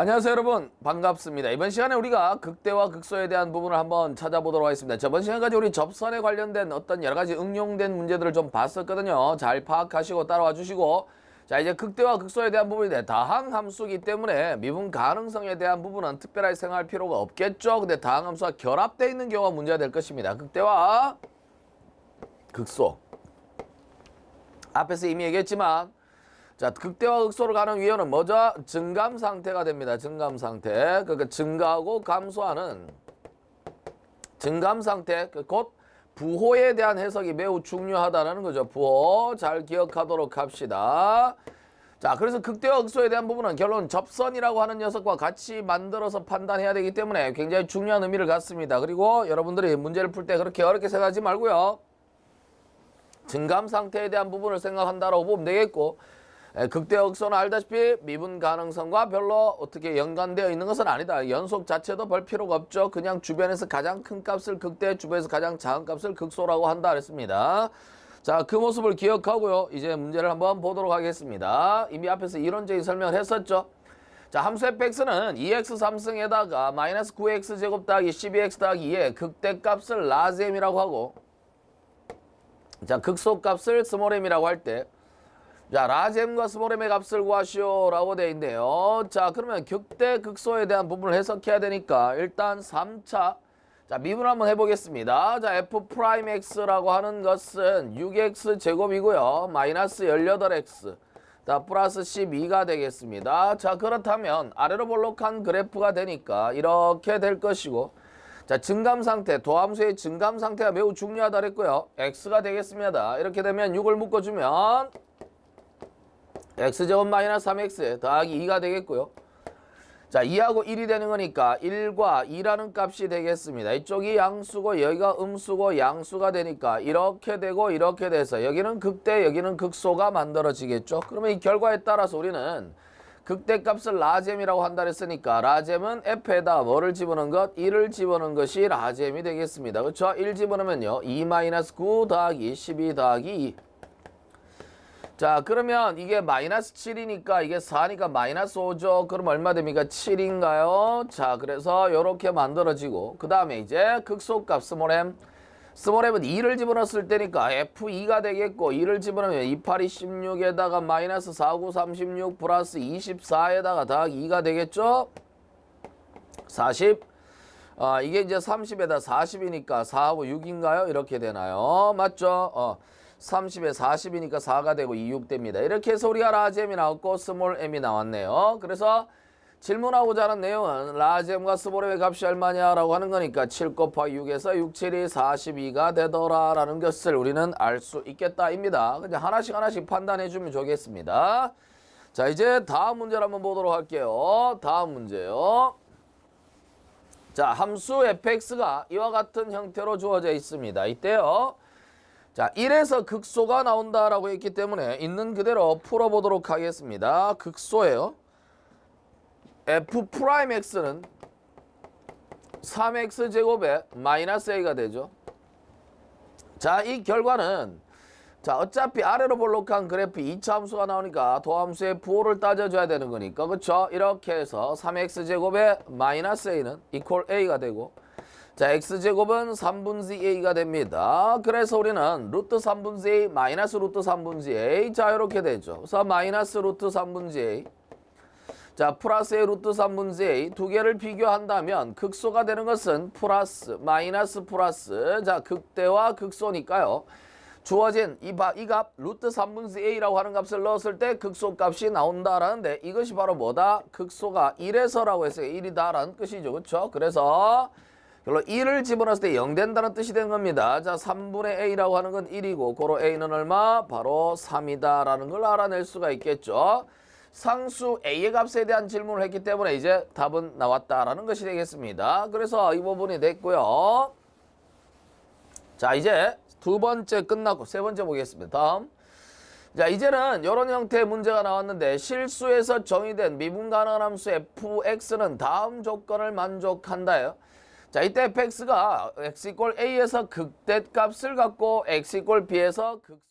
안녕하세요 여러분. 반갑습니다. 이번 시간에 우리가 극대와 극소에 대한 부분을 한번 찾아보도록 하겠습니다. 저번 시간까지 우리 접선에 관련된 어떤 여러가지 응용된 문제들을 좀 봤었거든요. 잘 파악하시고 따라와 주시고. 자 이제 극대와 극소에 대한 부분인데 다항 함수이기 때문에 미분 가능성에 대한 부분은 특별하게 생각할 필요가 없겠죠? 근데 다항 함수가 결합되어 있는 경우가 문제가 될 것입니다. 극대와 극소. 앞에서 이미 얘기했지만 자, 극대화 극소로 가는 위원은 뭐죠? 증감 상태가 됩니다. 증감 상태. 그러니까 증가하고 감소하는 증감 상태. 그곧 부호에 대한 해석이 매우 중요하다는 거죠. 부호 잘 기억하도록 합시다. 자, 그래서 극대화 극소에 대한 부분은 결론 접선이라고 하는 녀석과 같이 만들어서 판단해야 되기 때문에 굉장히 중요한 의미를 갖습니다. 그리고 여러분들이 문제를 풀 때 그렇게 어렵게 생각하지 말고요. 증감 상태에 대한 부분을 생각한다라고 보면 되겠고 에, 극대 극소는 알다시피 미분 가능성과 별로 어떻게 연관되어 있는 것은 아니다. 연속 자체도 별 필요가 없죠. 그냥 주변에서 가장 큰 값을 극대, 주변에서 가장 작은 값을 극소라고 한다 그랬습니다. 자, 그 모습을 기억하고요. 이제 문제를 한번 보도록 하겠습니다. 이미 앞에서 이론적인 설명을 했었죠. 자, 함수 fx는 2x 3승에다가 마이너스 9x 제곱 더하기 12x 더하기 2의 극대값을 라셈이라고 하고 자, 극소값을 스몰m이라고 할 때, 자, 라셈과 스몰m의 값을 구하시오 라고 되어 있네요. 자, 그러면 극대 극소에 대한 부분을 해석해야 되니까 일단 3차 자, 미분 한번 해보겠습니다. 자, f 프라임 x라고 하는 것은 6x 제곱이고요. 마이너스 18x. 자, 플러스 12가 되겠습니다. 자, 그렇다면 아래로 볼록한 그래프가 되니까 이렇게 될 것이고 자, 증감 상태, 도함수의 증감 상태가 매우 중요하다 그랬고요. x가 되겠습니다. 이렇게 되면 6을 묶어주면 x제곱 마이너스 3x 더하기 2가 되겠고요. 자, 2하고 1이 되는 거니까 1과 2라는 값이 되겠습니다. 이쪽이 양수고 여기가 음수고 양수가 되니까 이렇게 되고 이렇게 돼서 여기는 극대, 여기는 극소가 만들어지겠죠. 그러면 이 결과에 따라서 우리는 극대값을 라셈이라고 한다 그랬으니까 라셈은 f에다 뭐를 집어넣은 것? 1을 집어넣은 것이 라셈이 되겠습니다. 그렇죠? 1 집어넣으면요. 2-9 더하기 12 더하기 2. 자 그러면 이게 마이너스 7이니까 이게 4니까 마이너스 5죠. 그럼 얼마 됩니까? 7인가요? 자 그래서 이렇게 만들어지고 그 다음에 이제 극소값 스몰m 스몰m은 2를 집어넣었을 때니까 F2가 되겠고 2를 집어넣으면 2, 8, 2, 16에다가 마이너스 4, 9, 36 플러스 24에다가 더하기 2가 되겠죠? 40 아, 이게 이제 30에다 40이니까 4하고 6인가요? 이렇게 되나요? 맞죠? 어, 30에 40이니까 4가 되고 2, 6 됩니다. 이렇게 해서 우리가 라잼이 나왔고 스몰 m이 나왔네요. 그래서 질문하고자 하는 내용은 라잼과 스몰의 값이 얼마냐라고 하는 거니까 7 곱하기 6에서 6, 7이 42가 되더라라는 것을 우리는 알 수 있겠다입니다. 그냥 하나씩 하나씩 판단해 주면 좋겠습니다. 자 이제 다음 문제를 한번 보도록 할게요. 다음 문제요. 자 함수 fx가 이와 같은 형태로 주어져 있습니다. 이때요. 자 1에서 극소가 나온다라고 했기 때문에 있는 그대로 풀어보도록 하겠습니다. 극소예요. f 프라임 x는 3x 제곱에 마이너스 a가 되죠. 자, 이 결과는 자, 어차피 아래로 볼록한 그래프 2차 함수가 나오니까 도함수의 부호를 따져줘야 되는 거니까 그렇죠? 이렇게 해서 3x 제곱에 마이너스 a는 이퀄 a가 되고 자, x제곱은 3분의 a가 됩니다. 그래서 우리는 루트 3분의 a 마이너스 루트 3분의 a 자, 이렇게 되죠. 그래서 마이너스 루트 3분의 a 자, 플러스의 루트 3분의 a 두 개를 비교한다면 극소가 되는 것은 플러스, 마이너스 플러스. 자, 극대와 극소니까요. 주어진 이, 바, 이 값, 루트 3분의 a라고 하는 값을 넣었을 때 극소 값이 나온다라는데 이것이 바로 뭐다? 극소가 1에서라고 해서 1이다라는 뜻이죠. 그렇죠? 그래서 결론 1을 집어넣었을 때 0 된다는 뜻이 된 겁니다. 자, 3분의 a라고 하는 건 1이고 고로 a는 얼마? 바로 3이다라는 걸 알아낼 수가 있겠죠. 상수 a의 값에 대한 질문을 했기 때문에 이제 답은 나왔다라는 것이 되겠습니다. 그래서 이 부분이 됐고요. 자, 이제 두 번째 끝났고 세 번째 보겠습니다. 다음. 자, 이제는 이런 형태의 문제가 나왔는데 실수에서 정의된 미분 가능한 함수 fx는 다음 조건을 만족한다요. 자, 이때 fx가 x 꼴 a에서 극대 값을 갖고 x 꼴 b에서 극소